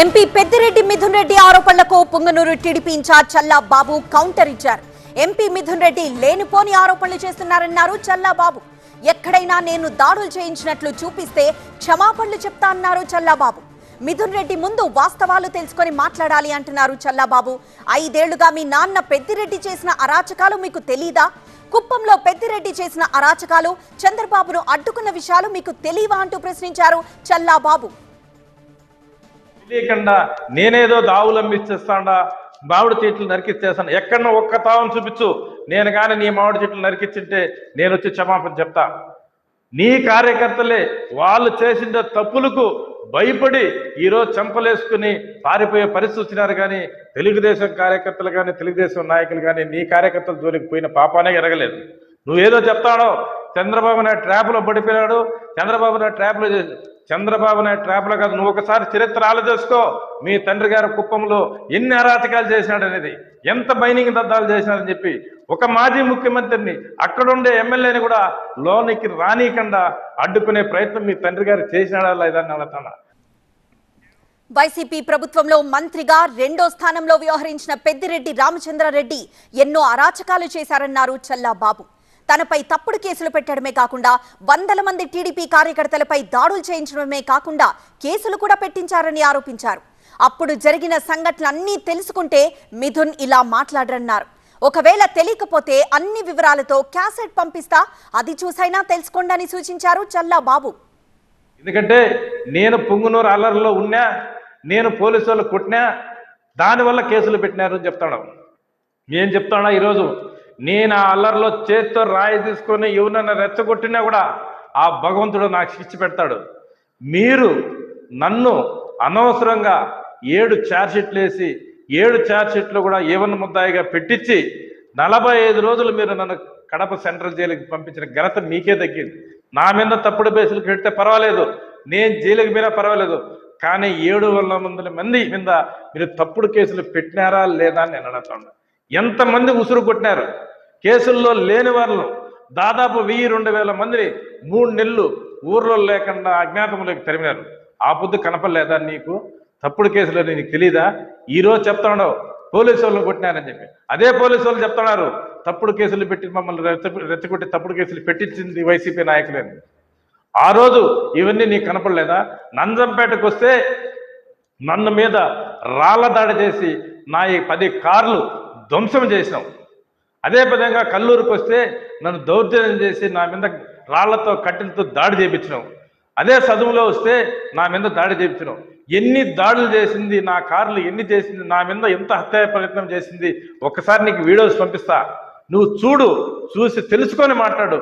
MP Peddireddy Mithun Reddy ఆరోపణలకు Punganur TDP in-charge Challa Babu counter ఇచ్చారు. MP Mithun Reddy లేనిపోని ఆరోపణలు చేస్తున్నారన్నారు చల్లా బాబు. ఎక్కడైనా నేను దాడులు చేయించినట్లు చూపిస్తే క్షమాపణలు చెప్తా అన్నారు చల్లాబాబు మిథున్ రెడ్డి ముందు వాస్తవాలు తెలుసుకొని మాట్లాడాలి అంటున్నారు చల్లాబాబు ఐదేళ్ళుగా మీ నాన్న పెద్దిరెడ్డి చేసిన అరాచకాలు మీకు తెలీదా? కుప్పంలో పెద్దిరెడ్డి చేసిన అరాచకాలు చంద్రబాబును అడ్డుకున్న విషయాలు మీకు తెలియవా అంటూ ప్రశ్నించారు చల్లాబాబు తెలియకుండా నేనేదో దావులు అమ్మిచ్చేస్తాడా మామిడి చెట్లు నరికిచ్చేస్తాను. ఎక్కడన్నా ఒక్క తావును చూపించు. నేను కానీ నీ మామిడి చెట్లు నరికిచ్చింటే నేను వచ్చి క్షమాపణ చెప్తా. నీ కార్యకర్తలే వాళ్ళు చేసిన తప్పులకు భయపడి ఈరోజు చెంపలేసుకుని పారిపోయే పరిస్థితి వచ్చినారు కానీ తెలుగుదేశం కార్యకర్తలు కానీ తెలుగుదేశం నాయకులు కానీ నీ కార్యకర్తల జోలికి పోయిన పాపానే ఎరగలేదు. నువ్వేదో చెప్తాడో చంద్రబాబు నాయుడు ట్రాప్లో పడిపోయాడు. చంద్రబాబు నాయుడు ట్రాప్లో చంద్రబాబు నాయుడు ట్రాప్లో కాదు నువ్వు ఒకసారి చరిత్ర ఆలోచిస్తూ మీ తండ్రి గారి కుప్పంలో ఎన్ని అరాచకాలు చేసినాడు అనేది ఎంత బైనింగ్ దద్దాలు చేసినాడని చెప్పి ఒక మాజీ ముఖ్యమంత్రిని అక్కడుండే ఎమ్మెల్యేని కూడా లోనికి రానీయకుండా అడ్డుకునే ప్రయత్నం మీ తండ్రి గారు చేసినాడా లేదా అడుగుతాను వైసీపీ ప్రభుత్వంలో మంత్రిగా రెండో స్థానంలో వ్యవహరించిన పెద్దిరెడ్డి రామచంద్రారెడ్డి ఎన్నో అరాచకాలు చేశారన్నారు చల్లాబాబు. తనపై తప్పుడు కేసులు పెట్టడమే కాకుండా వందల మంది టీడీపీ కార్యకర్తలపై దాడులు చేయించడమే కాకుండా కేసులు కూడా పెట్టించారని ఆరోపించారు. అప్పుడు జరిగిన సంఘటనలన్నీ తెలుసుకుంటే మిథున్ ఇలా మాట్లాడరన్నారు. ఒకవేళ తెలియకపోతే అన్ని వివరాలతో క్యాసెట్ పంపిస్తా అది చూసైనా తెలుసుకోండి అని సూచించారు చల్లాబాబు. ఎందుకంటే నేను పొంగునూరు అల్లర్లో ఉన్నా నేను పోలీసు వాళ్ళు కొట్టినా దానివల్ల కేసులు పెట్టినారు అని చెప్తాడు. ఏం చెప్తాడా ఈరోజు? నేను ఆ అల్లరిలో చేత్తో రాయి తీసుకొని ఎవరినైనా రెచ్చగొట్టినా కూడా ఆ భగవంతుడు నాకు శిక్ష పెడతాడు. మీరు నన్ను అనవసరంగా ఏడు ఛార్జ్షీట్లు వేసి ఏడు ఛార్జ్షీట్లు కూడా ఏవన్న ముద్దాయిగా పెట్టించి నలభై ఐదు రోజులు మీరు నన్ను కడప సెంట్రల్ జైలుకి పంపించిన ఘనత మీకే దక్కింది నా మీద తప్పుడు బేసులు పెడితే పర్వాలేదు. నేను జైలుకి మీద పర్వాలేదు. కానీ ఏడు వందల మంది మంది మీద మీరు తప్పుడు కేసులు పెట్టినారా లేదా అని నేను అడుగుతాను ఎంతమంది ఉసురు కొట్టినారు? కేసుల్లో లేని వాళ్ళు దాదాపు వెయ్యి రెండు వేల మందిని మూడు నెలలు ఊర్లో లేకుండా అజ్ఞాతంలోకి తరిమినారు. ఆ పొద్దు కనపడలేదా నీకు? తప్పుడు కేసులో నీకు తెలీదా? ఈరోజు చెప్తాడు పోలీసు వాళ్ళు కొట్టినారని చెప్పి. అదే పోలీసు వాళ్ళు చెప్తున్నారు తప్పుడు కేసులు పెట్టి మమ్మల్ని రెచ్చ రెచ్చగొట్టి తప్పుడు కేసులు పెట్టించింది వైసీపీ నాయకులని ఆ రోజు ఇవన్నీ నీకు కనపడలేదా? నంజంపేటకు వస్తే నన్ను మీద రాళ్ళ దాడి చేసి నా ఈ పది కార్లు ధ్వంసం చేసినాం అదే విధంగా కల్లూరుకు వస్తే నన్ను దౌర్జన్యం చేసి నా మీద రాళ్ళతో కట్టెలతో దాడి చేయించినాం అదే చదువులో వస్తే నా మీద దాడి చేయించినాం ఎన్ని దాడులు చేసింది నా కార్లు ఎన్ని చేసింది నా మీద ఎంత హత్య ప్రయత్నం చేసింది ఒకసారి నీకు వీడియోస్ పంపిస్తా. నువ్వు చూడు చూసి తెలుసుకొని మాట్లాడు.